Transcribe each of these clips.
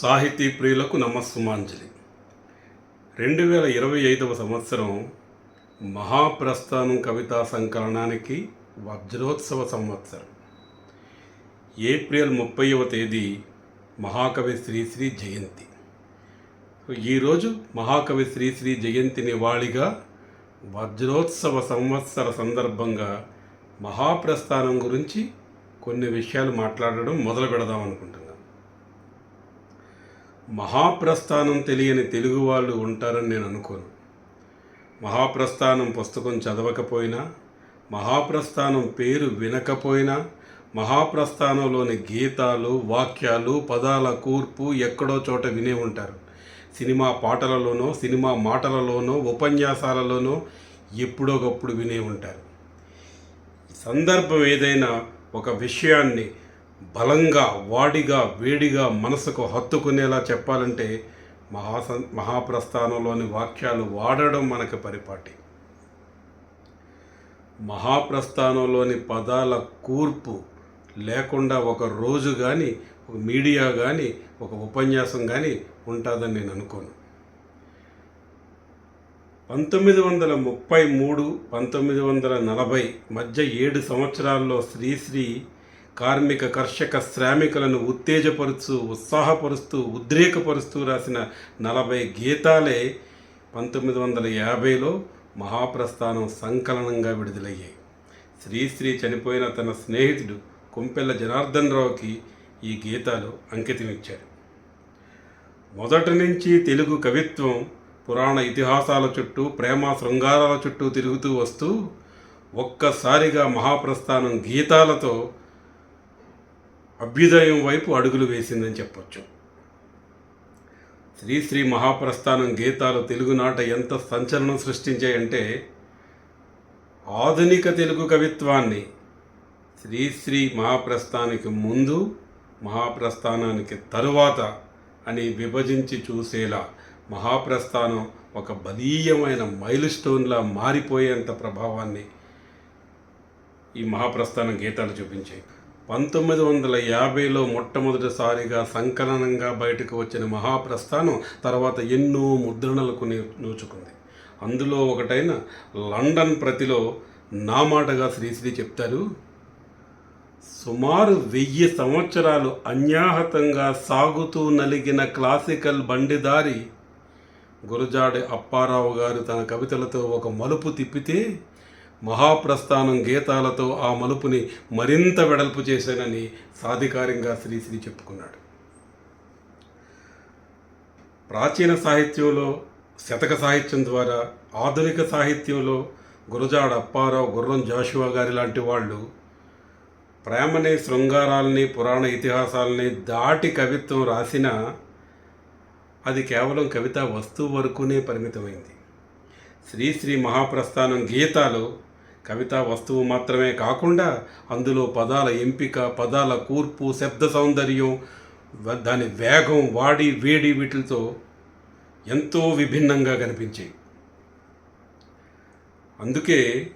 సాహితీ ప్రియులకు నమస్సుమాంజలి. రెండు వేల ఇరవై ఐదవ సంవత్సరం మహాప్రస్థానం కవితా సంకలనానికి వజ్రోత్సవ సంవత్సరం. ఏప్రిల్ ముప్పైవ తేదీ మహాకవి శ్రీశ్రీ జయంతి. ఈరోజు మహాకవి శ్రీశ్రీ జయంతి నివాళిగా వజ్రోత్సవ సంవత్సర సందర్భంగా మహాప్రస్థానం గురించి కొన్ని విషయాలు మాట్లాడడం మొదలు పెడదాం అనుకుంటున్నాను మహాప్రస్థానం తెలియని తెలుగు వాళ్ళు ఉంటారని నేను అనుకోను. మహాప్రస్థానం పుస్తకం చదవకపోయినా మహాప్రస్థానం పేరు వినకపోయినా మహాప్రస్థానంలోని గీతాలు వాక్యాలు పదాల కూర్పు ఎక్కడో చోట వినే ఉంటారు. సినిమా పాటలలోనో సినిమా మాటలలోనో ఉపన్యాసాలలోనో ఎప్పుడోకప్పుడు వినే ఉంటారు. సందర్భం ఏదైనా ఒక విషయాన్ని బలంగా వాడిగా వేడిగా మనసుకు హత్తుకునేలా చెప్పాలంటే మహాసన్ మహాప్రస్థానంలోని వాక్యాలు వాడడం మనకు పరిపాటి. మహాప్రస్థానంలోని పదాల కూర్పు లేకుండా ఒక రోజు కానీ ఒక మీడియా కానీ ఒక ఉపన్యాసం కానీ ఉంటుందని నేను అనుకోను. పంతొమ్మిది వందల ముప్పై మూడు పంతొమ్మిది వందల నలభై మధ్య ఏడు సంవత్సరాల్లో శ్రీశ్రీ కార్మిక కర్షక శ్రామికులను ఉత్తేజపరుస్తూ ఉత్సాహపరుస్తూ ఉద్రేకపరుస్తూ రాసిన నలభై గీతాలే పంతొమ్మిది వందల యాభైలో మహాప్రస్థానం సంకలనంగా విడుదలయ్యాయి. శ్రీశ్రీ చనిపోయిన తన స్నేహితుడు కొంపెల్ల జనార్దన్ రావుకి ఈ గీతాలు అంకితమిచ్చారు మొదటి నుంచి తెలుగు కవిత్వం పురాణ ఇతిహాసాల చుట్టూ ప్రేమ శృంగారాల చుట్టూ తిరుగుతూ వస్తూ ఒక్కసారిగా మహాప్రస్థానం గీతాలతో అభ్యుదయం వైపు అడుగులు వేసిందని చెప్పొచ్చు. శ్రీశ్రీ మహాప్రస్థానం గీతాలు తెలుగునాట ఎంత సంచలనం సృష్టించాయంటే ఆధునిక తెలుగు కవిత్వాన్ని శ్రీశ్రీ మహాప్రస్థానికి ముందు మహాప్రస్థానానికి తరువాత అని విభజించి చూసేలా మహాప్రస్థానం ఒక బలీయమైన మైల్ స్టోన్లా మారిపోయేంత ప్రభావాన్ని ఈ మహాప్రస్థానం గీతాలు చూపించాయి. పంతొమ్మిది వందల యాభైలో మొట్టమొదటిసారిగా సంకలనంగా బయటకు వచ్చిన మహాప్రస్థానం తర్వాత ఎన్నో ముద్రణలకు నూచుకుంది నోచుకుంది. అందులో ఒకటైన లండన్ ప్రతిలో నా మాటగా శ్రీశ్రీ చెప్తారు సుమారు వెయ్యి సంవత్సరాలు అన్యాహతంగా సాగుతూ నలిగిన క్లాసికల్ బండిదారి గురజాడి అప్పారావు గారు తన కవితలతో ఒక మలుపు తిప్పితే మహాప్రస్థానం గీతాలతో ఆ మలుపుని మరింత వెడల్పు చేశానని సాధికారంగా శ్రీశ్రీ చెప్పుకున్నాడు. ప్రాచీన సాహిత్యంలో శతక సాహిత్యం ద్వారా ఆధునిక సాహిత్యంలో గురజాడ అప్పారావు గుర్రం జాషువా గారి లాంటి వాళ్ళు ప్రేమని శృంగారాలని పురాణ ఇతిహాసాలని దాటి కవిత్వం రాసినా అది కేవలం కవిత వస్తువు వరకునే పరిమితమైంది. శ్రీశ్రీ మహాప్రస్థానం గీతాలు కవితా వస్తువు మాత్రమే కాకుండా అందులో పదాల ఎంపిక పదాల కూర్పు శబ్ద సౌందర్యం దాని వేగం వాడి వేడి వీటితో ఎంతో విభిన్నంగా కనిపించాయి. అందుకే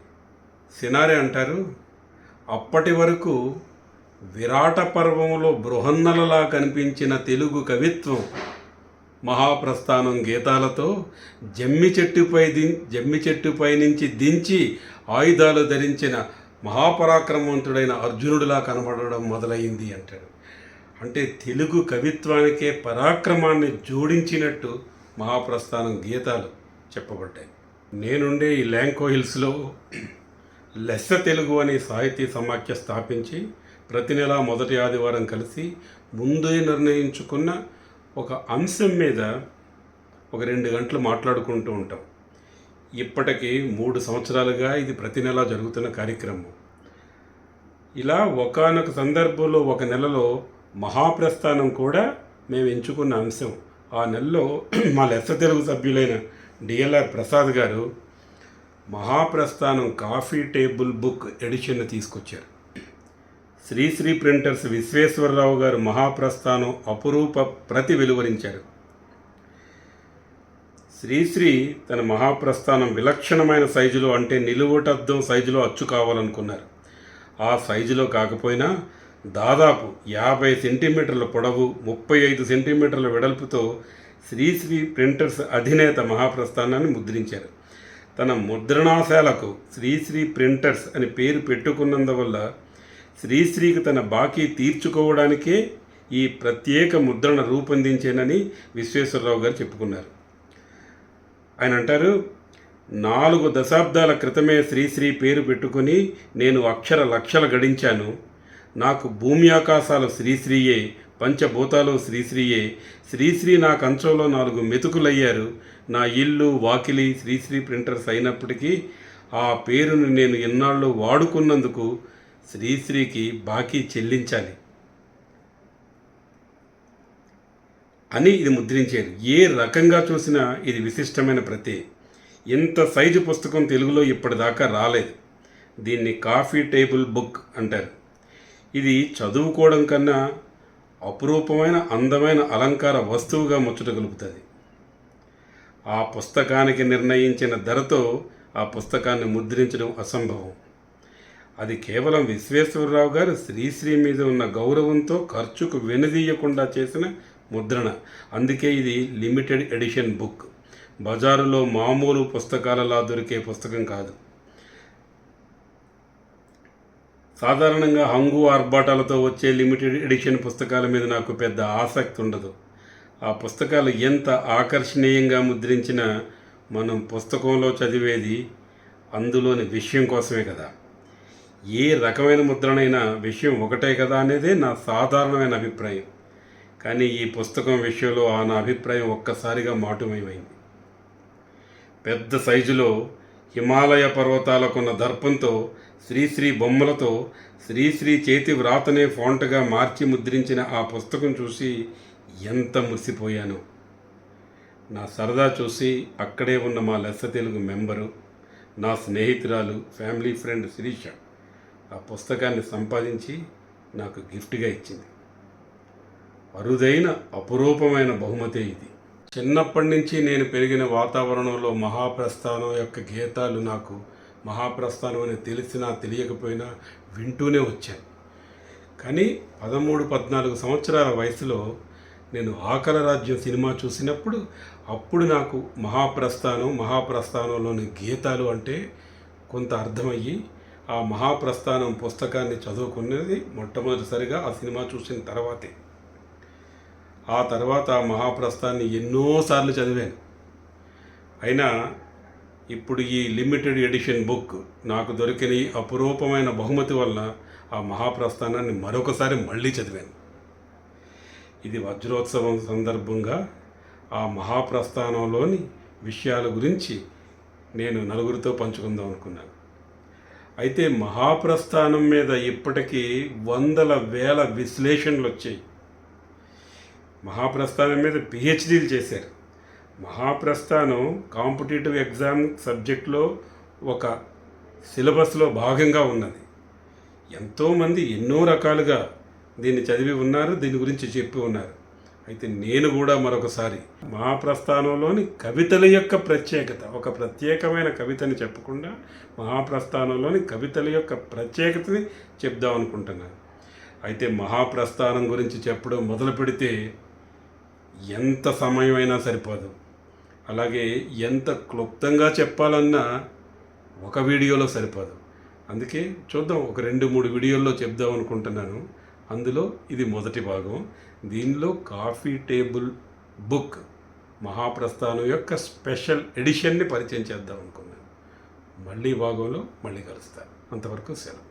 సినారే అంటారు అప్పటి వరకు విరాట పర్వంలో బృహన్నలలా కనిపించిన తెలుగు కవిత్వం మహాప్రస్థానం గీతాలతో జమ్మి చెట్టుపై ది జమ్మి చెట్టుపై నుంచి దించి ఆయుధాలు ధరించిన మహాపరాక్రమవంతుడైన అర్జునుడిలా కనబడడం మొదలైంది అంటాడు. అంటే తెలుగు కవిత్వానికే పరాక్రమాన్ని జోడించినట్టు మహాప్రస్థానం గీతాలు చెప్పబడ్డాయి. నేనుండే ఈ ల్యాంకో హిల్స్లో లెస్స తెలుగు అనే సాహితీ సమాఖ్య స్థాపించి ప్రతి నెల మొదటి ఆదివారం కలిసి ముందే నిర్ణయించుకున్న ఒక అంశం మీద ఒక రెండు గంటలు మాట్లాడుకుంటూ ఉంటాం. ఇప్పటికీ మూడు సంవత్సరాలుగా ఇది ప్రతి నెల జరుగుతున్న కార్యక్రమం. ఇలా ఒకానొక సందర్భంలో ఒక నెలలో మహాప్రస్థానం కూడా మేము ఎంచుకున్న అంశం. ఆ నెలలో మా లెస్స తెలుగు సభ్యులైన డిఎల్ఆర్ ప్రసాద్ గారు Mahaprasthanam coffee table book edition తీసుకొచ్చారు. శ్రీశ్రీ ప్రింటర్స్ విశ్వేశ్వరరావు గారు మహాప్రస్థానం అపురూప ప్రతి వెలువరించారు. శ్రీశ్రీ తన మహాప్రస్థానం విలక్షణమైన సైజులో అంటే నిలువుటద్దం సైజులో అచ్చు కావాలనుకున్నారు. ఆ సైజులో కాకపోయినా దాదాపు యాభై సెంటీమీటర్ల పొడవు ముప్పై ఐదు సెంటీమీటర్ల వెడల్పుతో శ్రీశ్రీ ప్రింటర్స్ అధినేత మహాప్రస్థానాన్ని ముద్రించారు. తన ముద్రణాశాలకు శ్రీశ్రీ ప్రింటర్స్ అని పేరు పెట్టుకున్నందువల్ల శ్రీశ్రీకి తన బాకీ తీర్చుకోవడానికే ఈ ప్రత్యేక ముద్రణ రూపొందించానని విశ్వేశ్వరరావు గారు చెప్పుకున్నారు. ఆయన అంటారు నాలుగు దశాబ్దాల క్రితమే శ్రీశ్రీ పేరు పెట్టుకుని నేను అక్షర లక్షలు గడించాను. నాకు భూమి ఆకాశాలు శ్రీశ్రీయే పంచభూతాలు శ్రీశ్రీయే. శ్రీశ్రీ నా కంచంలో నాలుగు మెతుకులయ్యారు. నా ఇల్లు వాకిలి శ్రీశ్రీ ప్రింటర్స్ అయినప్పటికీ ఆ పేరును నేను ఎన్నాళ్ళు వాడుకున్నందుకు శ్రీశ్రీకి బాకీ చెల్లించాలి. అని ఇది ముద్రించారు ఏ రకంగా చూసినా ఇది విశిష్టమైన ప్రతి ఇంత సైజు పుస్తకం తెలుగులో ఇప్పటిదాకా రాలేదు. దీన్ని కాఫీ టేబుల్ బుక్ అంటారు. ఇది చదువుకోవడం కన్నా అపురూపమైన అందమైన అలంకార వస్తువుగా ముచ్చటగలుపుతుంది ఆ పుస్తకానికి నిర్ణయించిన ధరతో ఆ పుస్తకాన్ని ముద్రించడం అసంభవం. అది కేవలం విశ్వేశ్వరరావు గారు శ్రీశ్రీ మీద ఉన్న గౌరవంతో ఖర్చుకు వెనుదీయకుండా చేసిన ముద్రణ. అందుకే ఇది లిమిటెడ్ ఎడిషన్ బుక్. బజారులో మామూలు పుస్తకాలలా దొరికే పుస్తకం కాదు. సాధారణంగా హంగు ఆర్భాటాలతో వచ్చే లిమిటెడ్ ఎడిషన్ పుస్తకాల మీద నాకు పెద్ద ఆసక్తి ఉండదు. ఆ పుస్తకాలు ఎంత ఆకర్షణీయంగా ముద్రించినా మనం పుస్తకంలో చదివేది అందులోని విషయం కోసమే కదా. ఏ రకమైన ముద్రణైనా విషయం ఒకటే కదా అనేదే నా సాధారణమైన అభిప్రాయం. కానీ ఈ పుస్తకం విషయంలో ఆ నా అభిప్రాయం ఒక్కసారిగా మాటుమయమైంది పెద్ద సైజులో హిమాలయ పర్వతాలకున్న దర్పంతో శ్రీశ్రీ బొమ్మలతో శ్రీశ్రీ చేతి వ్రాతనే ఫాంట్గా మార్చి ముద్రించిన ఆ పుస్తకం చూసి ఎంత మురిసిపోయాను. నా సరదా చూసి అక్కడే ఉన్న మా లెస్స తెలుగు మెంబరు నా స్నేహితురాలు ఫ్యామిలీ ఫ్రెండ్ శిరీష. ఆ పుస్తకాన్ని సంపాదించి నాకు గిఫ్ట్గా ఇచ్చింది. అరుదైన అపురూపమైన బహుమతే ఇది. చిన్నప్పటి నుంచి నేను పెరిగిన వాతావరణంలో మహాప్రస్థానం యొక్క గీతాలు నాకు మహాప్రస్థానం అని తెలిసినా తెలియకపోయినా వింటూనే వచ్చాను. కానీ పదమూడు పద్నాలుగు సంవత్సరాల వయసులో నేను ఆకల రాజ్యం సినిమా చూసినప్పుడు అప్పుడు నాకు మహాప్రస్థానం మహాప్రస్థానంలోని గీతాలు అంటే కొంత అర్థమయ్యి ఆ మహాప్రస్థానం పుస్తకాన్ని చదువుకున్నది మొట్టమొదటిసారిగా ఆ సినిమా చూసిన తర్వాతే. ఆ తర్వాత ఆ మహాప్రస్థాన్ని ఎన్నోసార్లు చదివాను. అయినా ఇప్పుడు ఈ లిమిటెడ్ ఎడిషన్ బుక్ నాకు దొరికిన ఈ అపురూపమైన బహుమతి వల్ల ఆ మహాప్రస్థానాన్ని మరొకసారి మళ్ళీ చదివాను. ఇది వజ్రోత్సవం సందర్భంగా ఆ మహాప్రస్థానంలోని విషయాల గురించి నేను నలుగురితో పంచుకుందాం అనుకున్నాను. అయితే మహాప్రస్థానం మీద ఇప్పటికీ వందల వేల విశ్లేషణలు వచ్చాయి. మహాప్రస్థానం మీద పిహెచ్డీలు చేశారు. మహాప్రస్థానం కాంపిటేటివ్ ఎగ్జామ్ సబ్జెక్ట్లో ఒక సిలబస్లో భాగంగా ఉన్నది. ఎంతోమంది ఎన్నో రకాలుగా దీన్ని చదివి ఉన్నారు దీని గురించి చెప్పి ఉన్నారు. అయితే నేను కూడా మరొకసారి మహాప్రస్థానంలోని కవితల యొక్క ప్రత్యేకత ఒక ప్రత్యేకమైన కవితని చెప్పకుండా మహాప్రస్థానంలోని కవితల యొక్క ప్రత్యేకతని చెప్దాం అనుకుంటున్నాను అయితే మహాప్రస్థానం గురించి చెప్పడం మొదలు పెడితే ఎంత సమయమైనా సరిపోదు. అలాగే ఎంత క్లుప్తంగా చెప్పాలన్నా ఒక వీడియోలో సరిపోదు. అందుకే చూద్దాం ఒక రెండు మూడు వీడియోల్లో చెప్దాం అనుకుంటున్నాను. అందులో ఇది మొదటి భాగం. దీనిలో కాఫీ టేబుల్ బుక్ మహాప్రస్థానం యొక్క స్పెషల్ ఎడిషన్ని పరిచయం చేద్దాం అనుకున్నాను. మళ్ళీ భాగంలో మళ్ళీ కలుస్తాను. అంతవరకు సెలవు.